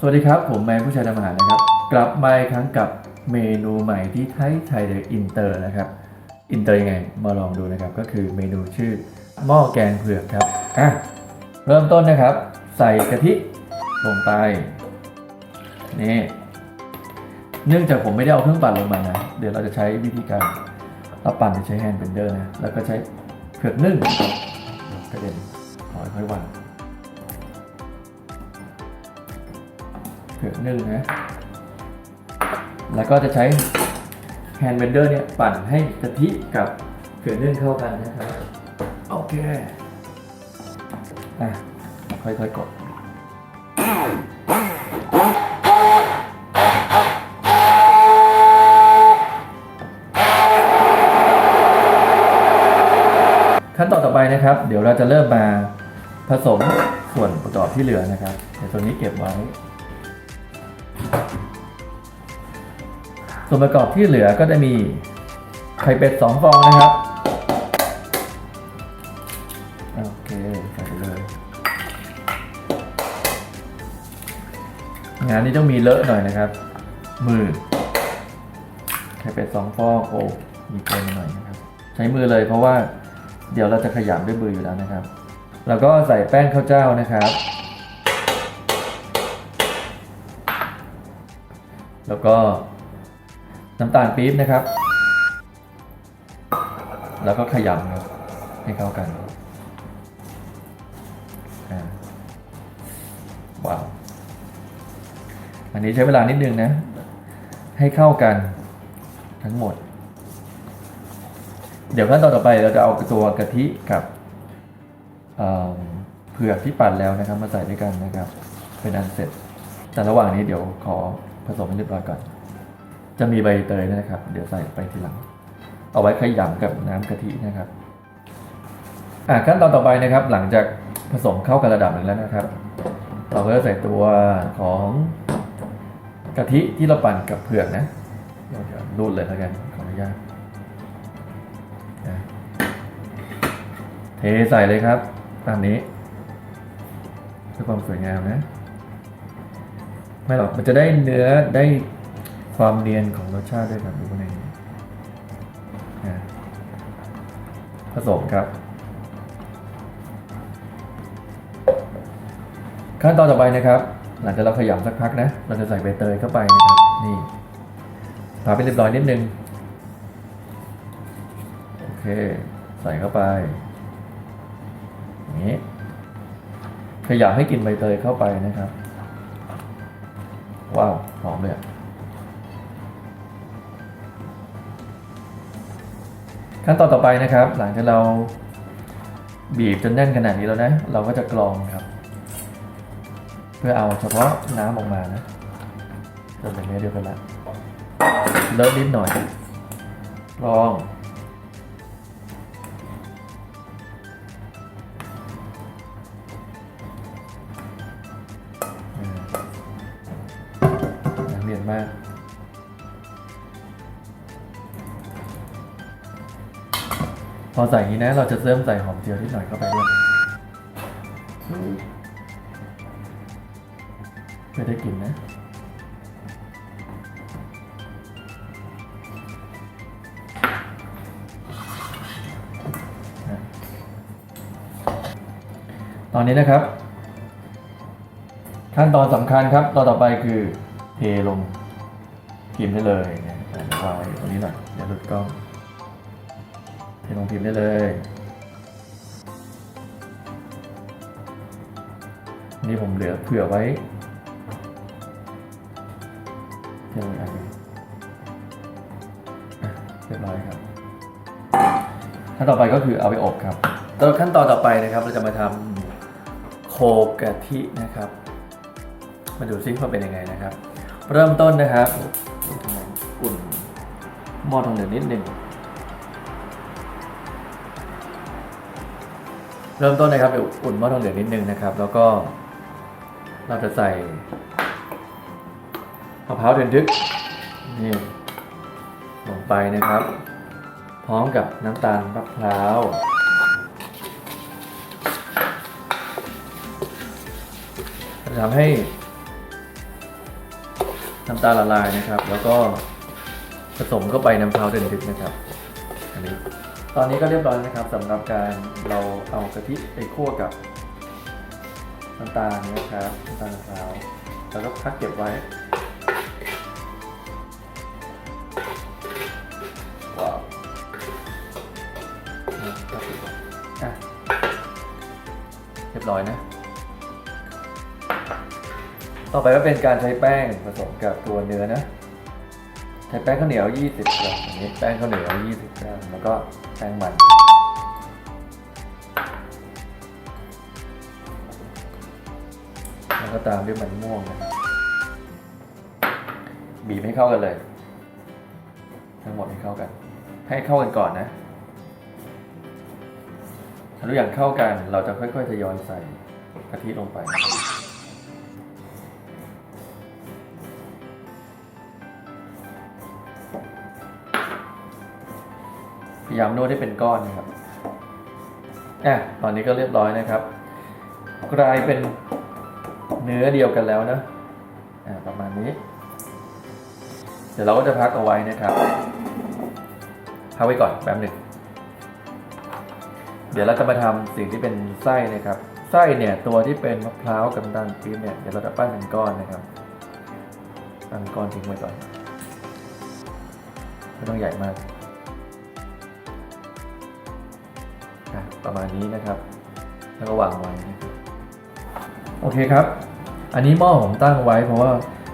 สวัสดีครับ ผมแมนผู้ชายทำอาหารนะครับ กลับมาอีกครั้งกับเมนูใหม่ที่ไทยไทยเดออินเตอร์นะครับ อินเตอร์ยังไงมาลองดูนะครับ ก็คือเมนูชื่อหม้อแกงเผือกครับอะเริ่มต้นนะครับ ใส่กะทิลงไปนี่เนื่องจากผมไม่ได้เอาเครื่องปั่นลงมานะ เดี๋ยวเราจะใช้วิธีการเราปั่นจะใช้แฮนด์เบนเดอร์นะ แล้วก็ใช้เผือกนึ่งกระเด็นขอค่อยๆวาง เผือกนึ่งนะ แล้วก็จะใช้แฮนด์เบนเดอร์เนี่ยปั่นให้กะทิกับเผือกนึ่งเข้ากันนะครับ โอเค อะ ค่อยๆกดขั้นตอนต่อไปนะครับ เดี๋ยวเราจะเริ่มมาผสมส่วนประกอบที่เหลือนะครับเดี๋ยวตัวนี้เก็บไว้ ส่วนประกอบที่เหลือก็จะมีไข่เป็ดสองฟองนะครับ โอเคใส่เลย งานนี้ต้องมีเลอะหน่อยนะครับ มือ ไข่เป็ดสองฟองโอ้มีเกินหน่อยนะครับ ใช้มือเลยเพราะว่าเดี๋ยวเราจะขยำด้วยมืออยู่แล้วนะครับ แล้วก็ใส่แป้งข้าวเจ้านะครับ แล้วก็น้ำตาลปี๊บนะครับ แล้วก็ขยำครับให้เข้ากันอ่าว้าวอันนี้ใช้เวลานิดนึงนะ ให้เข้ากันทั้งหมด เดี๋ยวขั้นตอนต่อไปเราจะเอาตัวกะทิกับเเผือกที่ปั่นแล้วนะครับ มาใส่ด้วยกันนะครับ เป็นอันเสร็จ แต่ระหว่างนี้เดี๋ยวขอ ผสมให้เรียบร้อยก่อน จะมีใบเตยนะครับ เดี๋ยวใส่ไปทีหลัง เอาไว้ขยำกับน้ำกะทินะครับอะขั้นตอนต่อไปนะครับ หลังจากผสมเข้ากันระดับหนึ่งแล้วนะครับ เราก็จะใส่ตัวของกะทิที่เราปั่นกับเผือกนะเดี๋ยวรูดเลยแล้วกันขออนุญาตเทใส่เลยครับ ตามนี้เพื่อความสวยงามนะ ไม่หรอกมันจะได้เนื้อได้ความเนียนของรสชาติด้วยครับดูในนี้อะผสมครับ ขั้นตอนต่อไปนะครับ หลังจากเราขยำสักพักนะ เราจะใส่ใบเตยเข้าไปนะครับนี่พาไปเรียบร้อยนิดนึงโอเค ใส่เข้าไปอย่างนี้ขยำให้กลิ่นใบเตยเข้าไปนะครับ ว้าวหอมเลยขั้นตอนต่อไปนะครับ หลังจากเราบีบจนแน่นขนาดนี้แล้วนะ เราก็จะกรองครับ เพื่อเอาเฉพาะน้ำออกมานะจนเป็นเนื้อเดียวกันละเลอะนิดหน่อยลอง มาก พอใส่อย่างนี้นะ เราจะเริ่มใส่หอมเจียวนิดหน่อยเข้าไปด้วยไม่ได้กลิ่นนะตอนนี้นะครับ ขั้นตอนสำคัญครับตอนต่อไปคือเทลง พิมพ์ได้เลยเนี่ยใส่วางไว้ตรงนี้หน่อยอย่าหลุดกล้องเทลงพิมพ์ได้เลยนี่ผมเหลือเผื่อไว้เที่ยวอีกอันหนึ่งอะเรียบร้อยครับ ขั้นต่อไปก็คือเอาไปอบครับแล้วขั้นตอนต่อไปนะครับ เราจะมาทำโคกะทินะครับ มาดูซิว่าเป็นยังไงนะครับ เริ่มต้นนะครับ อุ่นหม้อทองเหลืองนิดหนึ่งเริ่มต้นนะครับเดี๋ยวอุ่นหม้อทองเหลืองนิดนึงนะครับ แล้วก็เราจะใส่มะพร้าวเดือนทึกนี่ลงไปนะครับ พร้อมกับน้ำตาลมะพร้าวทำให้ น้ำตาลละลายนะครับ แล้วก็ผสมเข้าไปน้ำเท้าเดินดึกนะครับ อันนี้ ตอนนี้ก็เรียบร้อยนะครับสำหรับการเราเอากะทิไปคั่วกับน้ำตาลนะครับน้ำตาลมะพร้าวแล้วก็พักเก็บไว้ว้าวอะพักเก็บไว้อะเรียบร้อยนะ ต่อไปก็เป็นการใช้แป้งผสมกับตัวเนื้อนะ ใช้แป้งข้าวเหนียว 20 กรัมอันนี้แป้งข้าวเหนียว 20 กรัม แล้วก็แป้งมัน แล้วก็ตามด้วยมันม่วงนะบีบให้เข้ากันเลย ทั้งหมดให้เข้ากัน ให้เข้ากันก่อนนะทุกอย่างเข้ากันเราจะค่อยๆทยอยใส่กะทิลงไป ยามนวดให้เป็นก้อนนะครับอะตอนนี้ก็เรียบร้อยนะครับ กลายเป็นเนื้อเดียวกันแล้วนะอ่าประมาณนี้ เดี๋ยวเราก็จะพักเอาไว้นะครับพักไว้ก่อนแป๊บหนึ่งเดี๋ยวเราจะมาทำสิ่งที่เป็นไส้นะครับ ไส้เนี่ยตัวที่เป็นมะพร้าวกับน้ำตาลปี๊บเนี่ยเดี๋ยวเราจะปั้นเป็นก้อนนะครับปั้นเป็นก้อนทิ้งไว้ก่อนไม่ต้องใหญ่มาก ประมาณนี้นะครับ แล้วก็วางไว้นะครับโอเคครับ อันนี้หม้อผมตั้งไว้เพราะว่า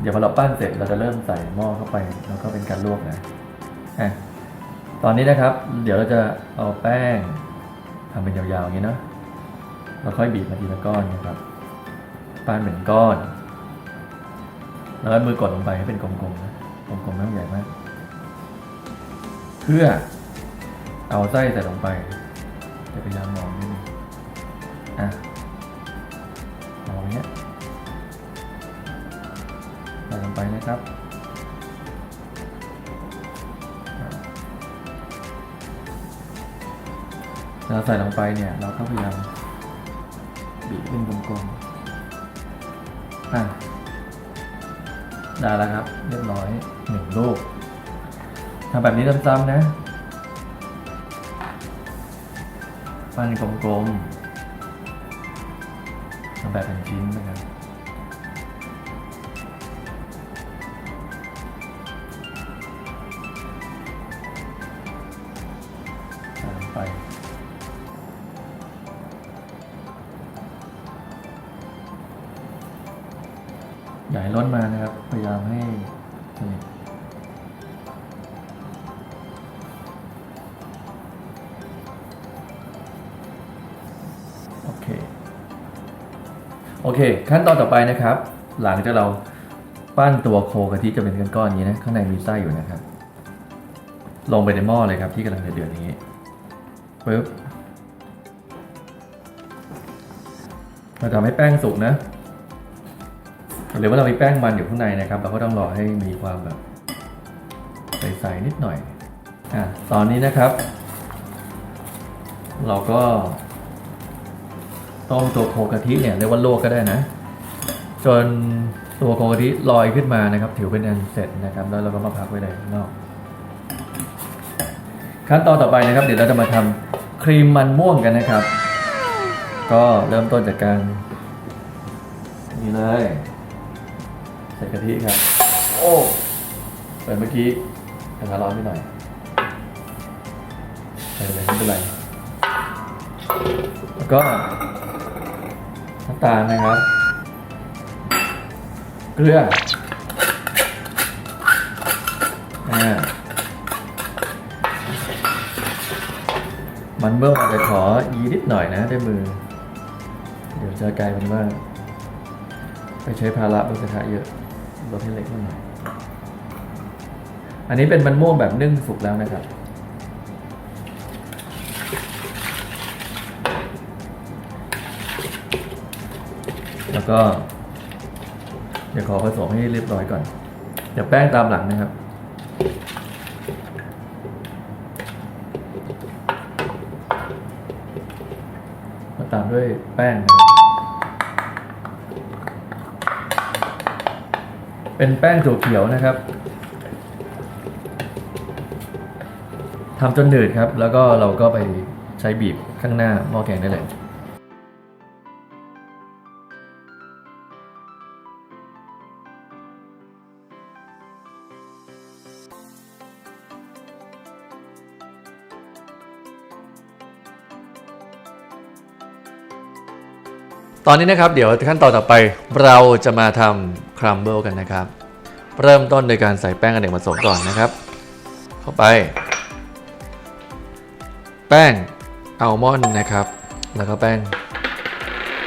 เดี๋ยวพอเราปั้นเสร็จเราจะเริ่มใส่หม้อเข้าไปแล้วก็เป็นการลวกนะอะตอนนี้นะครับ เดี๋ยวเราจะเอาแป้งทำเป็นยาวๆอย่างนี้เนาะเราค่อยบีบมาทีละก้อนนะครับปั้นเป็นก้อน แล้วมือกดลงไปให้เป็นกลมๆนะกลมๆไม่ต้องใหญ่มาก เพื่อเอาไส้ใส่ลงไป จะพยายามมองนิดนึงอะมองอย่างเงี้ยใส่ลงไปนะครับเราใส่ลงไปเนี่ยเราก็พยายามบีบเป็นกลมๆอะได้แล้วครับ เรียบร้อยหนึ่งลูกทำแบบนี้ซ้ำๆนะ ปันกลมๆทำแบบเป็นชิ้นนะครับใส่ลงไปอย่าให้ล้นมานะครับ พยายามให้สนิท อเค ขั้นตอนต่อไปนะครับ หลังจากเราปั้นตัวโคกะทิจะเป็นก้อนๆอย่างนี้นะข้างในมีไส้อยู่นะครับ ลงไปในหม้อเลยครับที่กำลังจะเดือดอย่างนี้ปึ๊บเราทำให้แป้งสุกนะหรือว่าเรามีแป้งมันอยู่ข้างในนะครับ เราก็ต้องรอให้มีความแบบใสๆนิดหน่อยอะตอนนี้นะครับ เราก็ ต้มตัวโคกะทิเนี่ยเรียกว่าลวกก็ได้นะ จนตัวโคกะทิลอยขึ้นมานะครับถือเป็นอันเสร็จนะครับ แล้วเราก็มาพักไว้เลยข้างนอก ขั้นตอนต่อไปนะครับ เดี๋ยวเราจะมาทำครีมมันม่วงกันนะครับ ก็เริ่มต้นจากการนี่เลยใส่กะทิครับ โอ้เปิดเมื่อกี้กระทะร้อนไปหน่อยใส่เลยไม่เป็นไรแล้วก็ น้ำตาลนะครับ เกลืออ่มันเมื่อวานจะขอยีนิดหน่อยนะด้วยมือ เดี๋ยวจะกลายเป็นว่า ไปใช้ภาระบนกระทะเยอะลดให้เล็กลงหน่อย อันนี้เป็นมันม่วงแบบนึ่งสุกแล้วนะครับ แล้วก็ เดี๋ยวขอผสมให้เรียบร้อยก่อน เดี๋ยวแป้งตามหลังนะครับ มาตามด้วยแป้งนะครับเป็นแป้งถั่วเขียวนะครับทำจนหนืดครับ แล้วก็เราก็ไปใช้บีบข้างหน้าหม้อแกงได้เลย ตอนนี้นะครับเดี๋ยวขั้นตอนต่อไปเราจะมาทำครัมเบิลกันนะครับ เริ่มต้นโดยการใส่แป้งอเนกประสงค์ก่อนนะครับ เข้าไป แป้งอัลมอนด์นะครับ แล้วก็แป้ง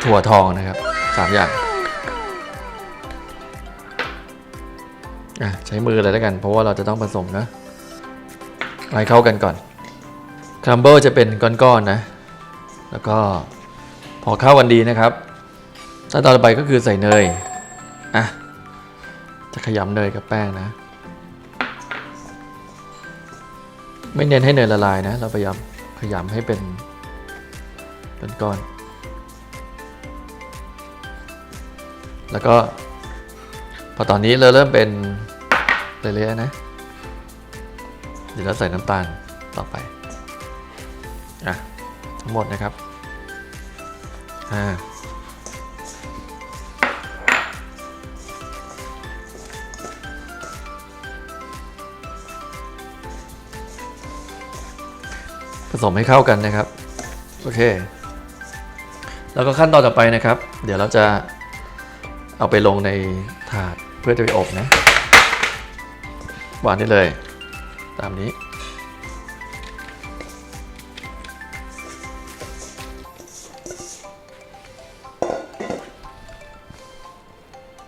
ถั่วทองนะครับสามอย่างอะใช้มือเลยแล้วกัน เพราะว่าเราจะต้องผสมนะให้เข้ากันก่อนครัมเบิลจะเป็นก้อนๆนะแล้วก็พอเข้ากันดีนะครับ ขั้นตอนต่อไปก็คือใส่เนย อะ จะขยำเนยกับแป้งนะ ไม่เน้นให้เนยละลายนะ เราพยายามขยำให้เป็น เป็นก้อน แล้วก็ พอตอนนี้เราเริ่มเป็นเละๆนะ เดี๋ยวเราใส่น้ำตาลต่อไป อะ ทั้งหมดนะครับ อ่า มให้เข้ากันนะครับ โอเค แล้วก็ขั้นตอนต่อไปนะครับ เดี๋ยวเราจะเอาไปลงในถาดเพื่อจะไปอบนะวางได้เลย ตามนี้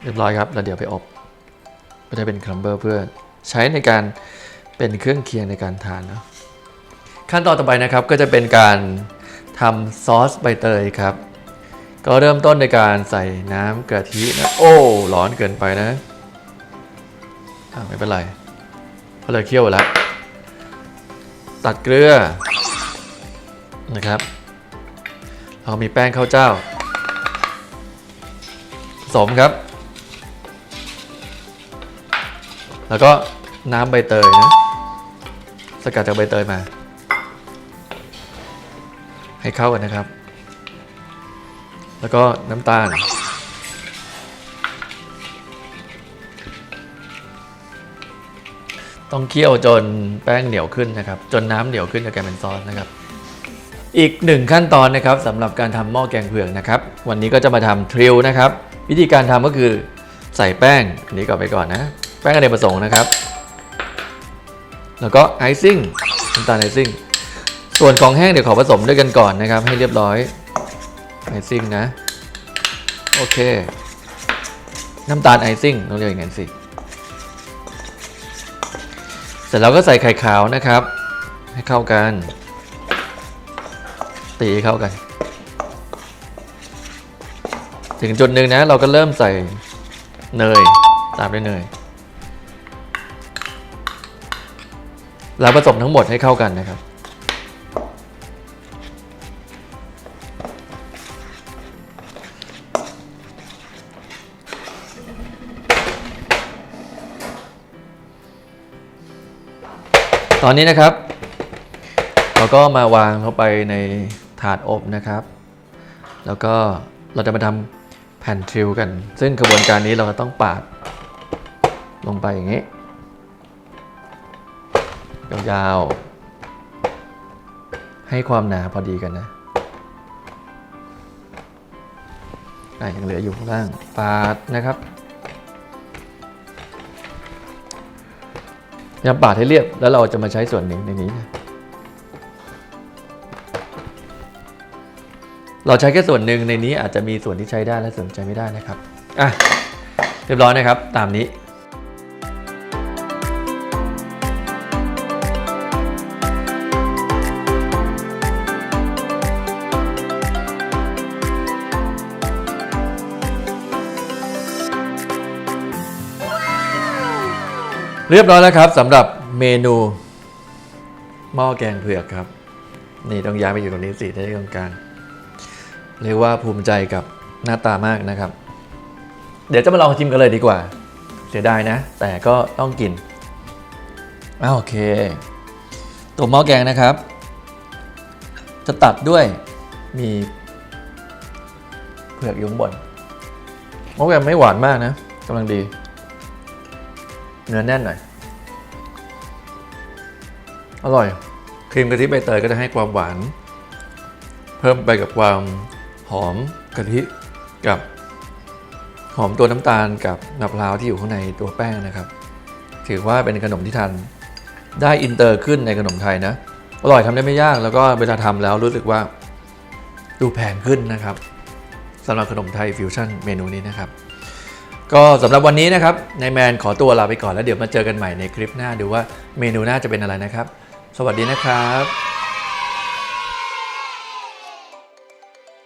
เรียบร้อยครับ แล้วเดี๋ยวไปอบก็จะเป็นครัมเบอร์เพื่อใช้ในการเป็นเครื่องเคียงในการทานเนาะ ขั้นตอนต่อไปนะครับก็จะเป็นการทำซอสใบเตยครับ ก็เริ่มต้นในการใส่น้ำกะทินะโอ้ร้อนเกินไปนะไม่เป็นไรเพราะเราเคี่ยวแล้ว ตัดเกลือนะครับ เรามีแป้งข้าวเจ้าผสมครับ แล้วก็น้ำใบเตยนะ สกัดจากใบเตยมา ให้เข้ากันนะครับ แล้วก็น้ำตาล ต้องเคี่ยวจนแป้งเหนียวขึ้นนะครับ จนน้ำเหนียวขึ้นจะกลายเป็นซอสนะครับ อีกหนึ่งขั้นตอนนะครับสำหรับการทำหม้อแกงเผือกนะครับ วันนี้ก็จะมาทำทริลนะครับ วิธีการทำก็คือใส่แป้งอันนี้ก่อนไปก่อนนะ แป้งอเนกประสงค์นะครับ แล้วก็ไอซิ่งน้ำตาลไอซิ่ง ส่วนของแห้งเดี๋ยวขอผสมด้วยกันก่อนนะครับ ให้เรียบร้อยไอซิ่งนะ โอเค น้ำตาลไอซิ่งต้องเรียกอย่างนั้นสิเสร็จแล้วก็ใส่ไข่ขาวนะครับ ให้เข้ากัน ตีเข้ากัน ถึงจุดหนึ่งนะ เราก็เริ่มใส่เนยตามด้วยเนยแล้วผสมทั้งหมดให้เข้ากันนะครับ ตอนนี้นะครับ เราก็มาวางเข้าไปในถาดอบนะครับ แล้วก็เราจะมาทำแผ่นทริลกัน ซึ่งกระบวนการนี้เราก็ต้องปาด ลงไปอย่างนี้ ยาวๆ ให้ความหนาพอดีกันนะอะยังเหลืออยู่ข้างล่าง ปาดนะครับ ยำปาดให้เรียบแล้วเราจะมาใช้ส่วนหนึ่งในนี้นะเราใช้แค่ส่วนหนึ่งในนี้อาจจะมีส่วนที่ใช้ได้และส่วนใช้ไม่ได้นะครับอะเรียบร้อยนะครับ ตามนี้ เรียบร้อยแล้วครับสำหรับเมนูหม้อแกงเผือกครับ นี่ต้องย้ายไปอยู่ตรงนี้สิได้ตรงกลางเรียกว่าภูมิใจกับหน้าตามากนะครับ เดี๋ยวจะมาลองชิมกันเลยดีกว่า เสียดายนะ แต่ก็ต้องกินอ้าโอเคตัวหม้อแกงนะครับ จะตัดด้วยมีเผือกอยุ้งบนหม้อแกงไม่หวานมากนะกำลังดี เนื้อแน่นหน่อย อร่อย ครีมกะทิใบเตยก็จะให้ความหวาน เพิ่มไปกับความหอมกะทิกับหอมตัวน้ำตาลกับมะพร้าวที่อยู่ข้างในตัวแป้งนะครับ ถือว่าเป็นขนมที่ทานได้อินเตอร์ขึ้นในขนมไทยนะ อร่อยทำได้ไม่ยากแล้วก็เวลาทำแล้วรู้สึกว่าดูแพงขึ้นนะครับสำหรับขนมไทยฟิวชั่นเมนูนี้นะครับ ก็สำหรับวันนี้นะครับนายแมนขอตัวลาไปก่อนแล้วเดี๋ยวมาเจอกันใหม่ในคลิปหน้าดูว่าเมนูหน้าจะเป็นอะไรนะครับ สวัสดีนะครับ